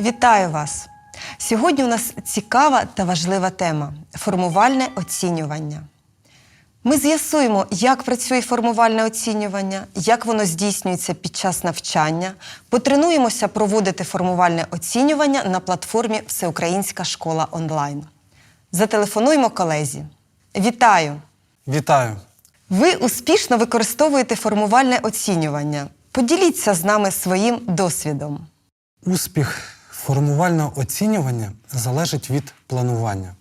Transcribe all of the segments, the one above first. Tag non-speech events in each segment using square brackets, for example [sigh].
Вітаю вас! Сьогодні у нас цікава та важлива тема формувальне оцінювання. Ми з'ясуємо, як працює формувальне оцінювання, як воно здійснюється під час навчання, потренуємося проводити формувальне оцінювання на платформі Всеукраїнська школа онлайн. Зателефонуємо колезі. Вітаю! Вітаю! Ви успішно використовуєте формувальне оцінювання. Поділіться з нами своїм досвідом. Успіх формувального оцінювання залежить від планування.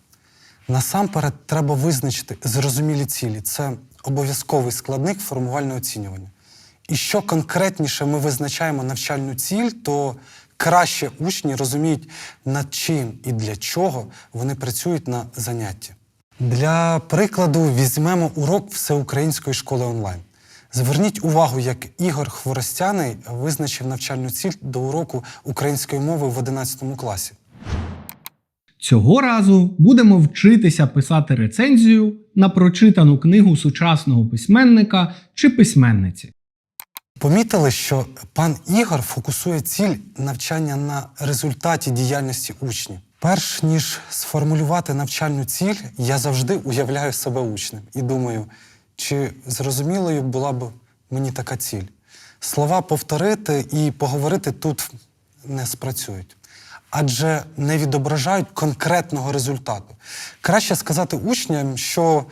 Насамперед, треба визначити зрозумілі цілі. Це обов'язковий складник формувального оцінювання. І що конкретніше ми визначаємо навчальну ціль, то краще учні розуміють, над чим і для чого вони працюють на занятті. Для прикладу, візьмемо урок всеукраїнської школи онлайн. Зверніть увагу, як Ігор Хворостяний визначив навчальну ціль до уроку української мови в 11 класі. Цього разу будемо вчитися писати рецензію на прочитану книгу сучасного письменника чи письменниці. Помітили, що пан Ігор фокусує ціль навчання на результаті діяльності учнів. Перш ніж сформулювати навчальну ціль, я завжди уявляю себе учнем і думаю, чи зрозумілою була б мені така ціль. Слова повторити і поговорити тут не спрацюють, адже не відображають конкретного результату. Краще сказати учням, що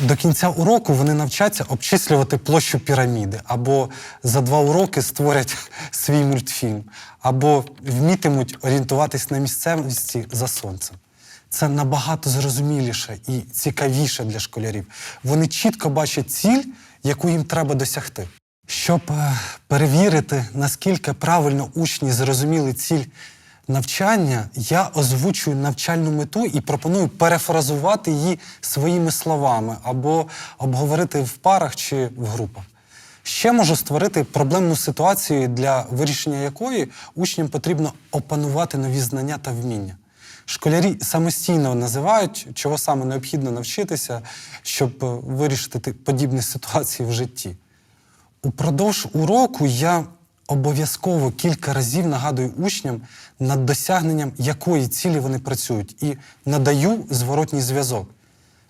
до кінця уроку вони навчаться обчислювати площу піраміди, або за два уроки створять [laughs] свій мультфільм, або вмітимуть орієнтуватись на місцевості за сонцем. Це набагато зрозуміліше і цікавіше для школярів. Вони чітко бачать ціль, яку їм треба досягти. Щоб е, перевірити, наскільки правильно учні зрозуміли ціль навчання, я озвучую навчальну мету і пропоную перефразувати її своїми словами або обговорити в парах чи в групах. Ще можу створити проблемну ситуацію, для вирішення якої учням потрібно опанувати нові знання та вміння. Школярі самостійно називають, чого саме необхідно навчитися, щоб е, вирішити подібні ситуації в житті. Упродовж уроку я обов'язково кілька разів нагадую учням, над досягненням якої цілі вони працюють, і надаю зворотній зв'язок.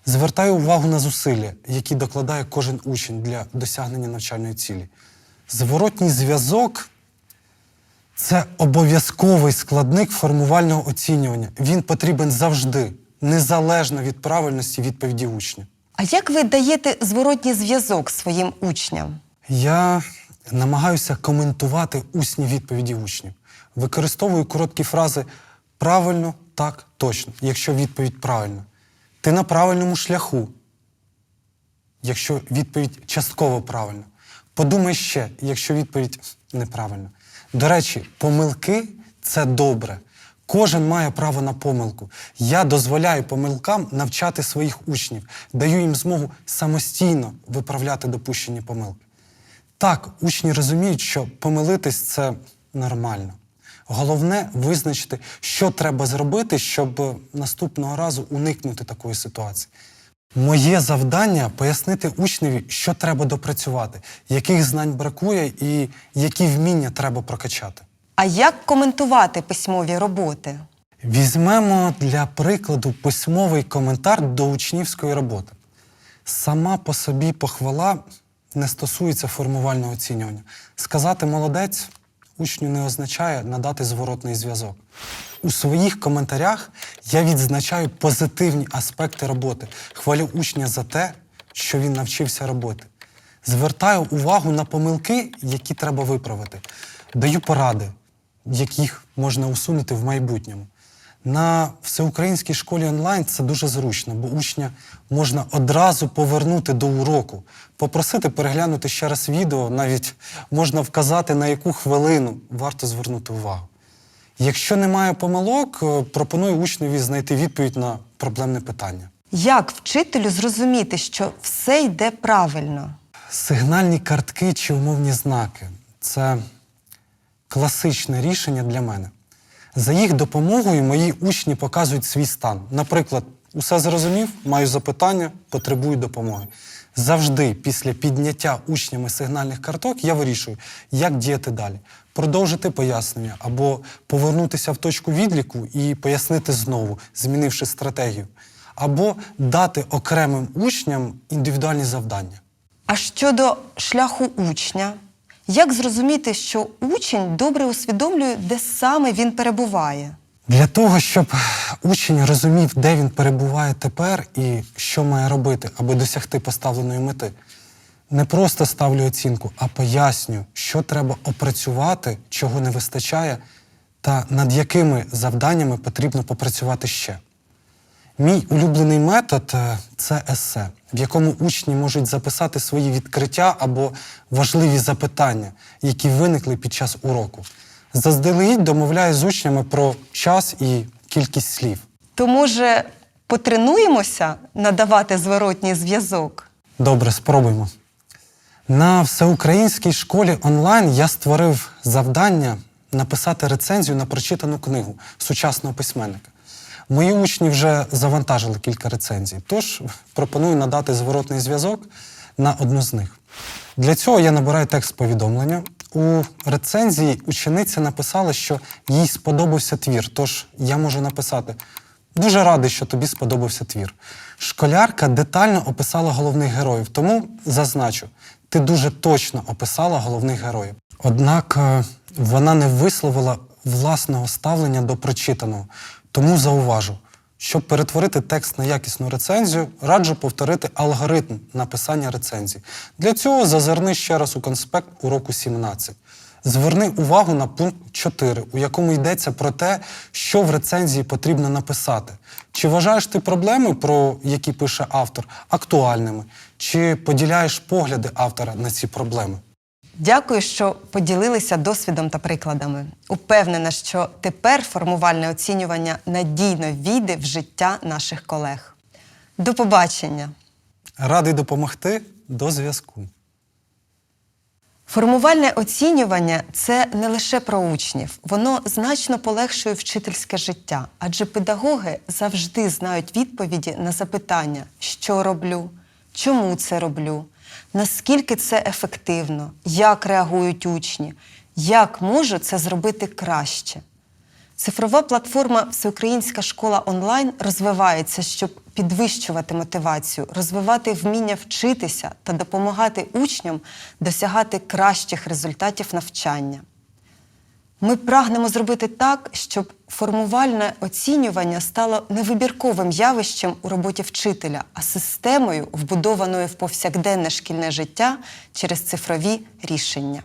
Звертаю увагу на зусилля, які докладає кожен учень для досягнення навчальної цілі. Зворотній зв'язок це обов'язковий складник формувального оцінювання. Він потрібен завжди, незалежно від правильності відповіді учня. А як ви даєте зворотній зв'язок своїм учням? Я намагаюся коментувати усні відповіді учнів. Використовую короткі фрази правильно, так, точно, якщо відповідь правильна. Ти на правильному шляху, якщо відповідь частково правильна. Подумай ще, якщо відповідь неправильна. До речі, помилки це добре. Кожен має право на помилку. Я дозволяю помилкам навчати своїх учнів, даю їм змогу самостійно виправляти допущені помилки. Так, учні розуміють, що помилитись це нормально. Головне визначити, що треба зробити, щоб наступного разу уникнути такої ситуації. Моє завдання пояснити учневі, що треба допрацювати, яких знань бракує і які вміння треба прокачати. А як коментувати письмові роботи? Візьмемо для прикладу письмовий коментар до учнівської роботи. Сама по собі похвала не стосується формувального оцінювання. Сказати молодець учню не означає надати зворотний зв'язок. У своїх коментарях я відзначаю позитивні аспекти роботи, хвалю учня за те, що він навчився робити. Звертаю увагу на помилки, які треба виправити. Даю поради, яких можна усунути в майбутньому. На всеукраїнській школі онлайн це дуже зручно, бо учня можна одразу повернути до уроку, попросити переглянути ще раз відео, навіть можна вказати, на яку хвилину варто звернути увагу. Якщо немає помилок, е, пропоную учневі знайти відповідь на проблемне питання. Як вчителю зрозуміти, що все йде правильно? Сигнальні картки чи умовні знаки це класичне рішення для мене. За їх допомогою мої учні показують свій стан. Наприклад, Усе зрозумів, маю запитання, потребую допомоги. Завжди після підняття учнями сигнальних карток я вирішую, як діяти далі. Продовжити пояснення або повернутися в точку відліку і пояснити знову, змінивши стратегію, або дати окремим учням індивідуальні завдання. А щодо шляху учня, як зрозуміти, що учень добре усвідомлює, де саме він перебуває? Для того, щоб учень розумів, де він перебуває тепер і що має робити, аби досягти поставленої мети, не просто ставлю оцінку, а поясню, що треба опрацювати, чого не вистачає, та над якими завданнями потрібно попрацювати ще. Мій улюблений метод е, це есе, в якому учні можуть записати свої відкриття або важливі запитання, які виникли під час уроку. Заздалегідь домовляю з учнями про час і кількість слів. То, може, потренуємося надавати зворотній зв'язок? Добре, спробуємо. На всеукраїнській школі онлайн я створив завдання написати рецензію на прочитану книгу сучасного письменника. Мої учні вже завантажили кілька рецензій, тож пропоную надати зворотний зв'язок на одну з них. Для цього я набираю текст повідомлення. У рецензії учениця написала, що їй сподобався твір, тож я можу написати Дуже радий, що тобі сподобався твір. Школярка детально описала головних героїв, тому зазначу, ти дуже точно описала головних героїв. Однак е, вона не висловила власного ставлення до прочитаного, тому зауважу, щоб перетворити текст на якісну рецензію, раджу повторити алгоритм написання рецензії. Для цього зазирни ще раз у конспект уроку 17. Зверни увагу на пункт 4, у якому йдеться про те, що в рецензії потрібно написати. Чи вважаєш ти проблеми, про які пише автор, актуальними, чи поділяєш погляди автора на ці проблеми? Дякую, що поділилися досвідом та прикладами. Упевнена, що тепер формувальне оцінювання надійно війде в життя наших колег. До побачення! Радий допомогти до зв'язку. Формувальне оцінювання це не лише про учнів, воно значно полегшує вчительське життя, адже педагоги завжди знають відповіді на запитання, що роблю, чому це роблю, наскільки це ефективно, як реагують учні, як можу це зробити краще. Цифрова платформа Всеукраїнська школа онлайн розвивається, щоб підвищувати мотивацію, розвивати вміння вчитися та допомагати учням досягати кращих результатів навчання. Ми прагнемо зробити так, щоб формувальне оцінювання стало не вибірковим явищем у роботі вчителя, а системою, вбудованою в повсякденне шкільне життя через цифрові рішення.